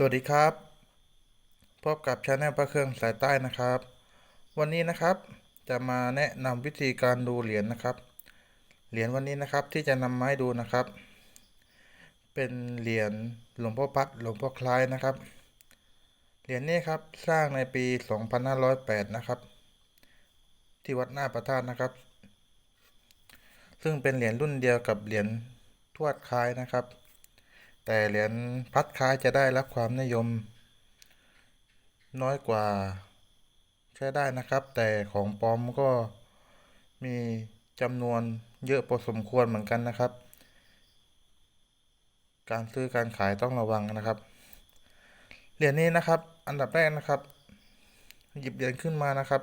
สวัสดีครับพบกับชาแนลพระเครื่องสายใต้นะครับ วันนี้นะครับจะมาแนะนำวิธีการดูเหรียญนะครับ เหรียญวันนี้นะครับที่จะนำมาให้ดูนะครับ เป็นเหรียญหลวงพ่อพัดหลวงพ่อคล้ายนะครับ เหรียญนี้ครับสร้างในปี 2508 นะครับ ที่วัดหน้าประทาตนะครับ ซึ่งเป็นเหรียญรุ่นเดียวกับเหรียญทวดคล้ายนะครับ แต่เหรียญพัดคล้ายจะได้รับความนิยม น้อยกว่าใช้ได้นะครับ แต่ของปลอมก็มีจำนวนเยอะพอสมควรเหมือนกันนะครับ การซื้อการขายต้องระวังนะครับ เหรียญนี้นะครับ อันดับแรกนะครับ หยิบเหรียญขึ้นมานะครับ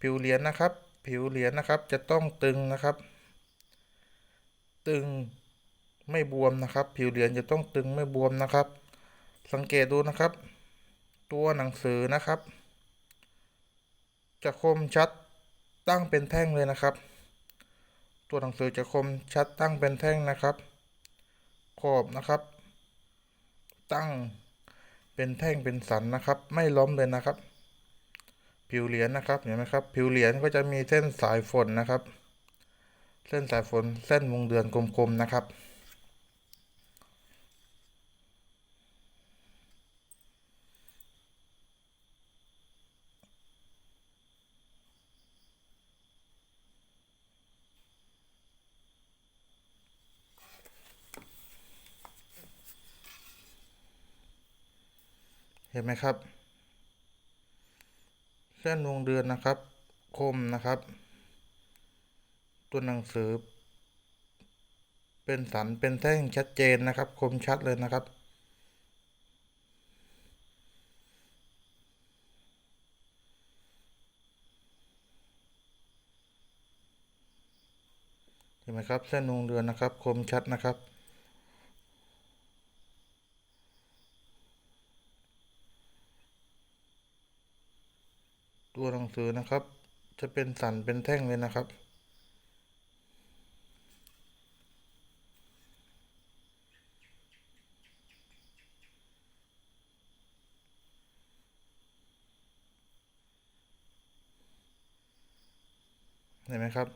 ผิวเหรียญนะครับ ผิวเหรียญนะครับจะต้องตึงนะครับ ตึง ไม่บวมนะครับ ผิวเหรียญจะต้องตึงไม่บวมนะครับ สังเกตดูนะครับ ตัวหนังสือนะครับ จะคมชัดตั้งเป็นแท่งเลยนะครับ ตัวหนังสือจะคมชัดตั้งเป็นแท่งนะครับ ขอบนะครับ ตั้งเป็นแท่งเป็นสันนะครับ ไม่ล้มเลยนะครับ ผิวเหรียญนะครับเห็นไหมครับ ผิวเหรียญก็จะมีเส้นสายฝนนะครับ เส้นสายฝนเส้นวงเดือนกลมๆนะครับ เห็นไหมครับเส้นวงเดือนนะครับ คมนะครับ ตัวหนังสือ เป็นสันเป็นแท่งชัดเจนนะครับ คมชัดเลยนะครับเห็นไหมครับเส้นวงเดือนนะครับ คมชัดนะครับ ตัวหนังสือนะครับ จะเป็นสันเป็นแท่งเลยนะครับ เห็นไหมครับ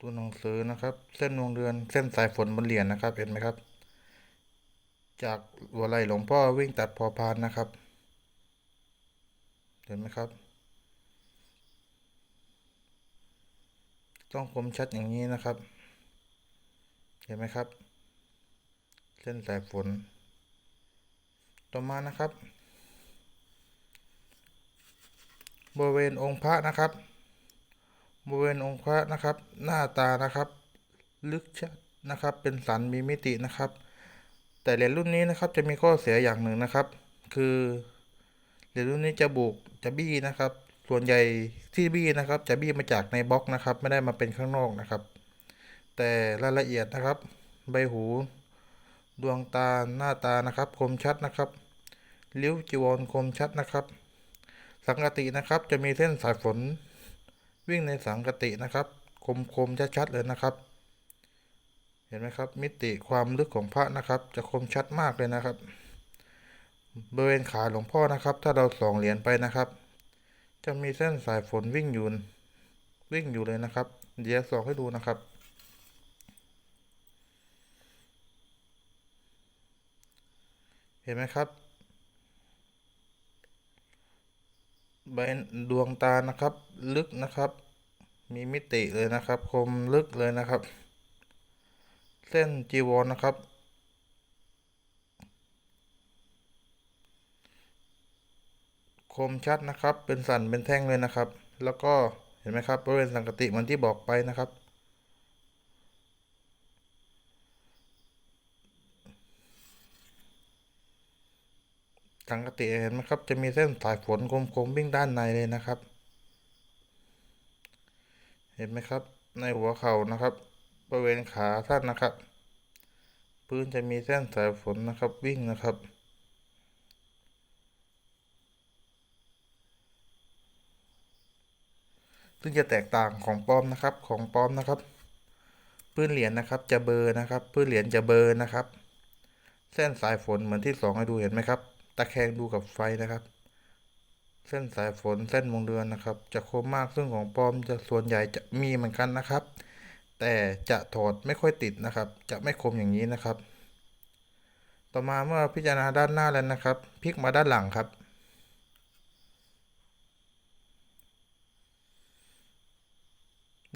ตัวหนังสือนะครับ เส้นวงเดือนเส้นสายฝนบนเหรียญนะครับ เห็นไหมครับ จากหัวไหล่หลวงพ่อวิ่งตัดพอพานนะครับ เห็นไหมครับ ต้องคมชัดอย่างนี้นะครับ เห็นไหมครับ เส้นสายฝน ต่อมานะครับ บริเวณองค์พระนะครับ บริเวณองค์พระนะครับ หน้าตานะครับ ลึกชัดนะครับ เป็นสันมีมิตินะครับ แต่เหรียญรุ่นนี้นะครับจะมีข้อเสียอย่างหนึ่งนะครับ คือ เหรียญรุ่นนี้จะบุกจะบี้นะครับ ส่วนใหญ่ที่บี้นะครับ จะบี้มาจากในบล็อกนะครับ ไม่ได้มาเป็นข้างนอกนะครับ แต่รายละเอียดนะครับ ใบหู ดวงตาหน้าตานะครับ คมชัดนะครับริ้วจีวรคมชัดนะครับ สังกตินะครับ จะมีเส้นสายฝน วิ่งในสังกตินะครับ คมคมชัดๆเลยนะครับ เห็นไหมครับ มิติความลึกของพระนะครับ จะคมชัดมากเลยนะครับ บริเวณขาหลวงพ่อนะครับ ถ้าเราส่องเหรียญไปนะครับ จะมีเส้นสายฝนวิ่งอยู่วิ่งอยู่เลยนะครับ เดี๋ยวส่องให้ดูนะครับ เห็นไหมครับใบดวงตานะครับ ลึกนะครับ มีมิติเลยนะครับ คมลึกเลยนะครับ เส้นจีวรนะครับ คมชัดนะครับ เป็นสันเป็นแท่งเลยนะครับ แล้วก็เห็นไหมครับบริเวณสังกติเหมือนที่บอกไปนะครับ สังกติเห็นไหมครับ จะมีเส้นสายฝนคมๆวิ่งด้านในเลยนะครับ เห็นไหมครับ ในหัวเข่านะครับ บริเวณขาท่านนะครับ พื้นจะมีเส้นสายฝนนะครับวิ่งนะครับ ซึ่งจะแตกต่างของปลอมนะครับของปลอมนะครับ พื้นเหรียญนะครับ จะเบอร์นะครับ พื้นเหรียญจะเบอร์นะครับ เส้นสายฝนเหมือนที่สองให้ดูเห็นไหมครับ ตะแคงดูกับไฟนะครับ เส้นสายฝนเส้นวงเดือนนะครับ จะคมมากซึ่งของปลอมจะส่วนใหญ่จะมีเหมือนกันนะครับ แต่จะถอดไม่ค่อยติดนะครับ จะไม่คมอย่างนี้นะครับ ต่อมาเมื่อพิจารณาด้านหน้าแล้วนะครับพลิกมาด้านหลังครับ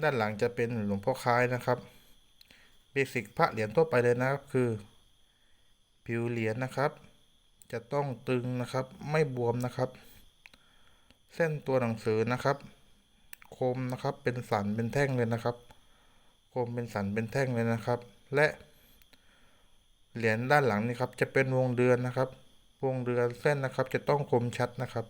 ด้านหลังจะเป็นหลวงพ่อคล้ายนะครับเบสิกพระเหรียญทั่วไปเลยนะครับคือ ผิวเหรียญนะครับ จะต้องตึงนะครับไม่บวมนะครับ เส้นตัวหนังสือนะครับ คมนะครับเป็นสันเป็นแท่งเลยนะครับ คมเป็นสันเป็นแท่งเลยนะครับ และเหรียญด้านหลังนี่ครับจะเป็นวงเดือนนะครับ วงเดือนเส้นนะครับจะต้องคมชัดนะครับ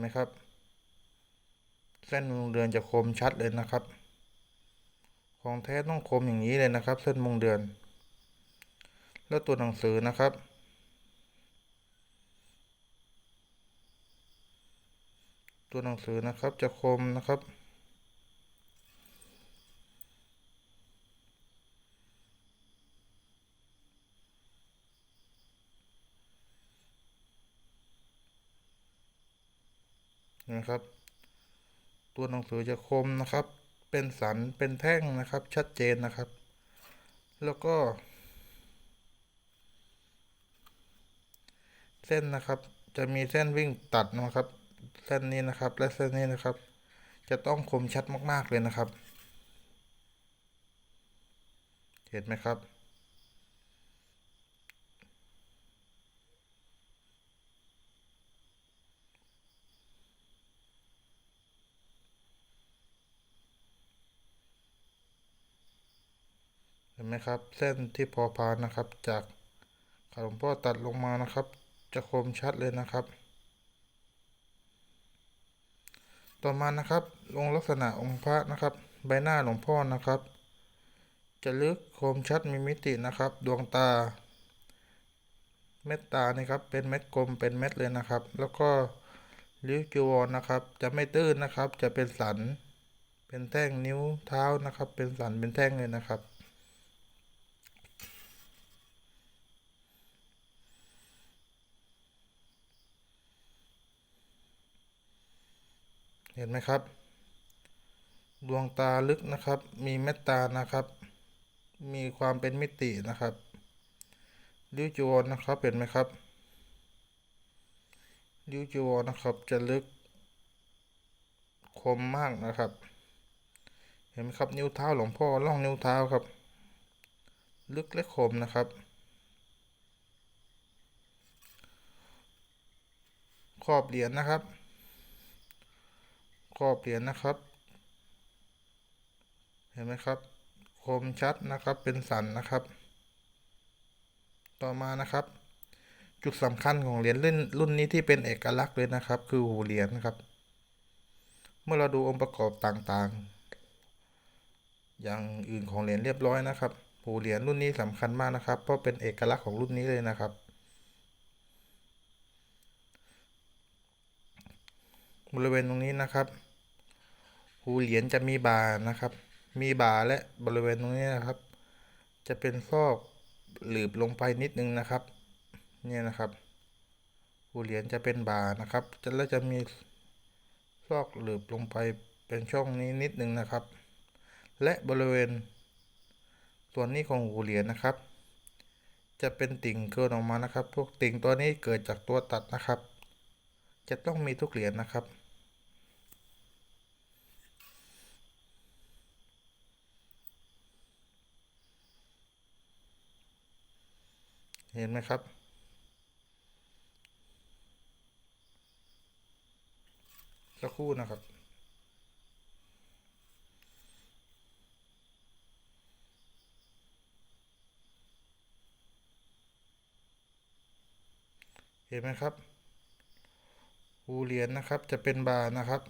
ไหมครับ เส้นวงเดือนจะคมชัดเลยนะครับ ของแท้ต้องคมอย่างนี้เลยนะครับ เส้นวงเดือน แล้วตัวหนังสือนะครับตัวหนังสือนะครับจะคมนะครับ นะครับ ตัวหนังสือจะคมนะครับ เป็นสันเป็นแท่งนะครับ ชัดเจนนะครับ แล้วก็ เส้นนะครับจะมีเส้นวิ่งตัดนะครับ เส้นนี้นะครับ และเส้นนี้นะครับ จะต้องคมชัดมาก ๆ เลยนะครับ เห็นไหมครับ ห็นไหมครับ เส้นที่พอพานนะครับ จากขาหลวงพ่อตัดลงมานะครับ จะคมชัดเลยนะครับ ต่อมานะครับลงลักษณะองค์พระนะครับ ใบหน้าหลวงพ่อนะครับ จะลึกคมชัดมีมิตินะครับ ดวงตา เม็ดตานี่ครับ เป็นเม็ดกลมเป็นเม็ดเลยนะครับ แล้วก็ริ้วจีวรนะครับ จะไม่ตื้นนะครับ จะเป็นสัน เป็นแท่งนิ้วเท้านะครับ เป็นสันเป็นแท่งเลยนะครับ เห็นไหมครับ ดวงตาลึกนะครับ มีเม็ดตานะครับ มีความเป็นมิตินะครับริ้วจีวรนะครับเห็นไหมครับริ้วจีวรนะครับ จะลึก คมมากนะครับ เห็นไหมครับ นิ้วเท้าหลวงพ่อล่องนิ้วเท้าครับ ลึกและคมนะครับ ขอบเหรียญนะครับ ขอบเหรียญนะครับ เห็นไหมครับ คมชัดนะครับเป็นสันนะครับ ต่อมานะครับ จุดสำคัญของเหรียญรุ่นรุ่นนี้ที่เป็นเอกลักษณ์เลยนะครับ คือหูเหรียญนะครับ เมื่อเราดูองค์ประกอบต่างๆ อย่างอื่นของเหรียญเรียบร้อยนะครับหูเหรียญรุ่นนี้สำคัญมากนะครับ เพราะเป็นเอกลักษณ์ของรุ่นนี้เลยนะครับบริเวณตรงนี้นะครับ หูเหรียญจะมีบานะครับ มีบาและบริเวณตรงนี้นะครับ จะเป็นซอกหลืบลงไปนิดนึงนะครับ เนี่ยนะครับหูเหรียญจะเป็นบานะครับ จะแล้วจะมีซอกหลืบลงไปเป็นช่องนี้นิดนึงนะครับ และบริเวณ ส่วนนี้ของหูเหรียญนะครับ จะเป็นติ่งเกินออกมานะครับ พวกติ่งตัวนี้เกิดจากตัวตัดนะครับ จะต้องมีทุกเหรียญนะครับ เห็นไหมครับ สักครู่นะครับเห็นไหมครับหูเหรียญนะครับ จะเป็นบาร์นะครับ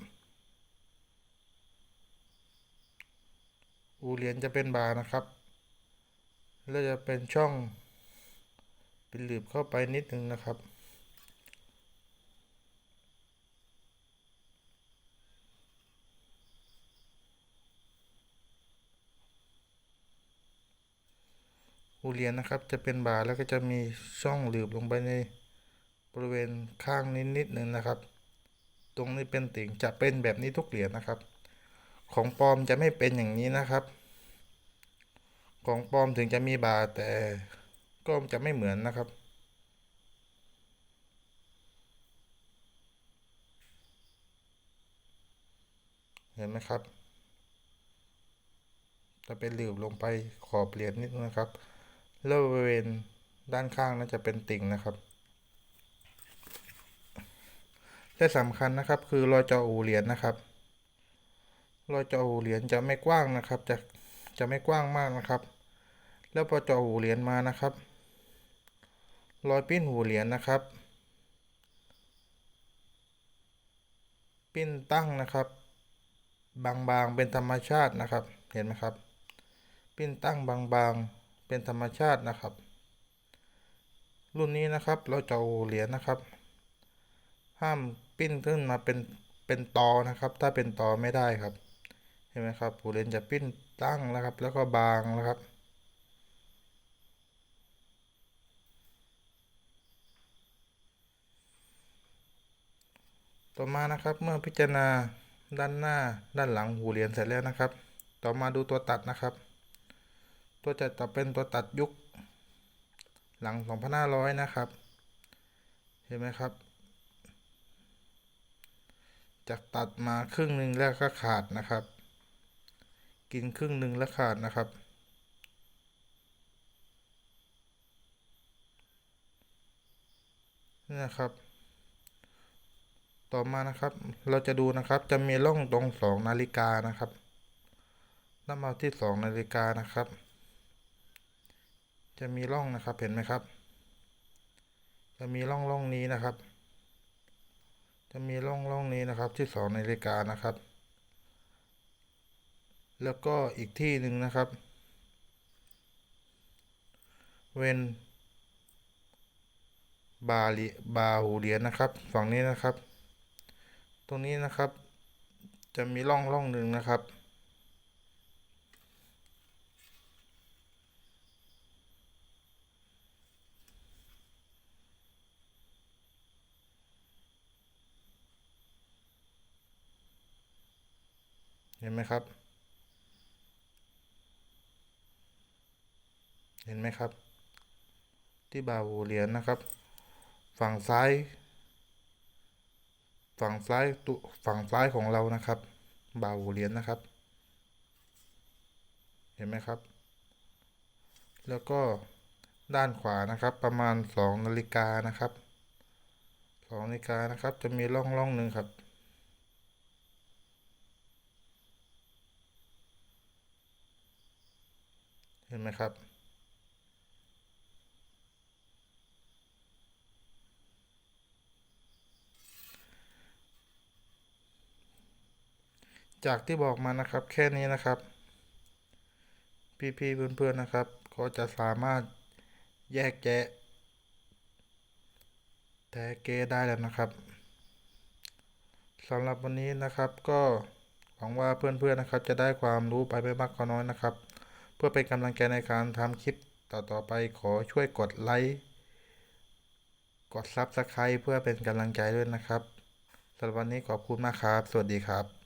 หูเหรียญจะเป็นบาร์นะครับ แล้วจะเป็นช่อง เป็นหลืบเข้าไปนิดนึงนะครับ หูเหรียญนะครับจะเป็นบาแล้วก็จะมีช่องหลืบลงไปในบริเวณข้างนิดนิดหนึ่งนะครับ ตรงนี้เป็นติ่งจะเป็นแบบนี้ทุกเหรียญนะครับ ของปลอมจะไม่เป็นอย่างนี้นะครับ ของปลอมถึงจะมีบาแต่ ก็จะไม่เหมือนนะครับ เห็นไหมครับจะเป็นหลืบลงไปขอบเหรียญนิดนึงนะครับ แล้วบริเวณด้านข้างนั้นจะเป็นติ่งนะครับ และสำคัญนะครับคือรอยจาะอูเหรียญนะครับ รอยจาะหูเหรียญจะไม่กว้างนะครับ จะจะไม่กว้างมากนะครับ แล้วพอจาะหูเหรียญมานะครับ รอยปิ้นหูเหรียญนะครับ ปิ้นตั้งนะครับ บางๆเป็นธรรมชาตินะครับ เห็นไหมครับ ปิ้นตั้งบางๆเป็นธรรมชาตินะครับ รุ่นนี้นะครับเราจาะเหรียญนะครับ ห้ามปิ้นขึ้นมาเป็นเป็นตอนะครับ ถ้าเป็นตอไม่ได้ครับ เห็นไหมครับหูเหรียญจะปิ้นตั้งนะครับ แล้วก็บางนะครับ ต่อมานะครับเมื่อพิจารณาด้านหน้าด้านหลังหูเหรียญเสร็จแล้วนะครับ ต่อมาดูตัวตัดนะครับ ตัวจัดจะเป็นตัวตัดยุคหลัง 2500 นะครับ เห็นไหมครับจากตัดมาครึ่งหนึ่งแล้วก็ขาดนะครับ กินครึ่งหนึ่งแล้วขาดนะครับ นี่นะครับ ต่อมานะครับ เราจะดูนะครับจะมีร่องตรงสองนาฬิกานะครับน้ำมาที่สองนาฬิกานะครับ จะมีร่องนะครับเห็นไหมครับ จะมีร่องร่องนี้นะครับ จะมีร่องร่องนี้นะครับที่สองนาฬิกานะครับ แล้วก็อีกที่หนึ่งนะครับ เว้นบาลีบาหูเหรียญนะครับ ฝั่งนี้นะครับ ตรงนี้นะครับ จะมีร่องร่องหนึ่งนะครับ เห็นไหมครับ เห็นไหมครับ ที่บาหูเหรียญนะครับ ฝั่งซ้าย ฝั่งซ้ายตุฝั่งซ้ายของเรานะครับบาหูเหรียญนะครับ เห็นไหมครับ แล้วก็ด้านขวานะครับ ประมาณสองนาฬิกานะครับสองนาฬิกานะครับ จะมีร่องร่องหนึ่งครับ เห็นไหมครับ จากที่บอกมานะครับแค่นี้นะครับ พี่ๆเพื่อนๆนะครับ ก็จะสามารถแยกแยะแท้เกได้แล้วนะครับสำหรับวันนี้นะครับก็หวังว่าเพื่อนๆนะครับ จะได้ความรู้ไปไม่มากก็น้อยนะครับ เพื่อเป็นกำลังใจในการทำคลิปต่อๆไปขอช่วยกดไลค์กดซับสไครต์เพื่อเป็นกำลังใจด้วยนะครับสำหรับวันนี้ขอบคุณมากครับ สวัสดีครับ